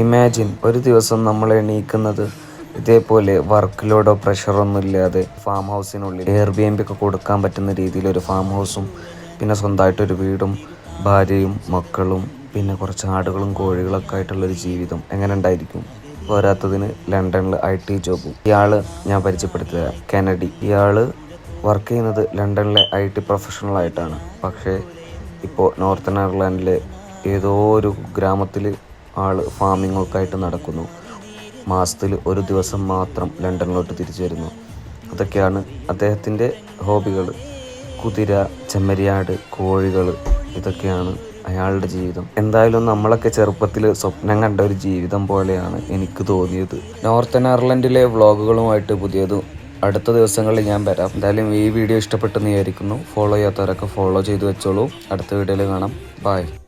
Imagine ഒരു ദിവസം നമ്മൾ എണീക്കുന്നത് ഇതേപോലെ വർക്ക് ലോഡോ പ്രഷറൊന്നും ഇല്ലാതെ ഫാം ഹൗസിനുള്ളിൽ എയർ ബി എം ഒക്കെ കൊടുക്കാൻ പറ്റുന്ന രീതിയിൽ ഒരു ഫാം ഹൗസും പിന്നെ സ്വന്തമായിട്ടൊരു വീടും ഭാര്യയും മക്കളും പിന്നെ കുറച്ച് ആടുകളും കോഴികളൊക്കെ ആയിട്ടുള്ളൊരു ജീവിതം എങ്ങനെ ഉണ്ടായിരിക്കും? പോരാത്തതിന് ലണ്ടനിൽ ഐ ടി ജോബും ഇയാൾ ഞാൻ പരിചയപ്പെടുത്തുക കെനഡി ഇയാൾ വർക്ക് ചെയ്യുന്നത് ലണ്ടനിലെ ഐ ടി പ്രൊഫഷണൽ ആയിട്ടാണ്. പക്ഷേ ഇപ്പോൾ നോർത്തേൺ അയർലാൻഡിലെ ഏതോ ഒരു ഗ്രാമത്തിൽ ആൾ ഫാമിംഗ് ഒക്കെ ആയിട്ട് നടക്കുന്നു. മാസത്തിൽ ഒരു ദിവസം മാത്രം ലണ്ടനിലോട്ട് തിരിച്ചു വരുന്നു. അതൊക്കെയാണ് അദ്ദേഹത്തിന്റെ ഹോബികൾ. കുതിര ചെമ്മരിയാട് കോഴികൾ ഇതൊക്കെയാണ് അയാളുടെ ജീവിതം. എന്തായാലും നമ്മളൊക്കെ ചെറുപ്പത്തിൽ സ്വപ്നം കണ്ട ഒരു ജീവിതം പോലെയാണ് എനിക്ക് തോന്നിയത്. നോർത്തേൺ അയർലൻഡിലെ വ്ളോഗുകളുമായിട്ട് പുതിയത് അടുത്ത ദിവസങ്ങളിൽ ഞാൻ വരാം. എന്തായാലും ഈ വീഡിയോ ഇഷ്ടപ്പെട്ടെന്ന് വിചാരിക്കുന്നു. ഫോളോ ചെയ്യാത്തവരൊക്കെ ഫോളോ ചെയ്തു വെച്ചോളൂ. അടുത്ത വീഡിയോയിൽ കാണാം. ബൈ.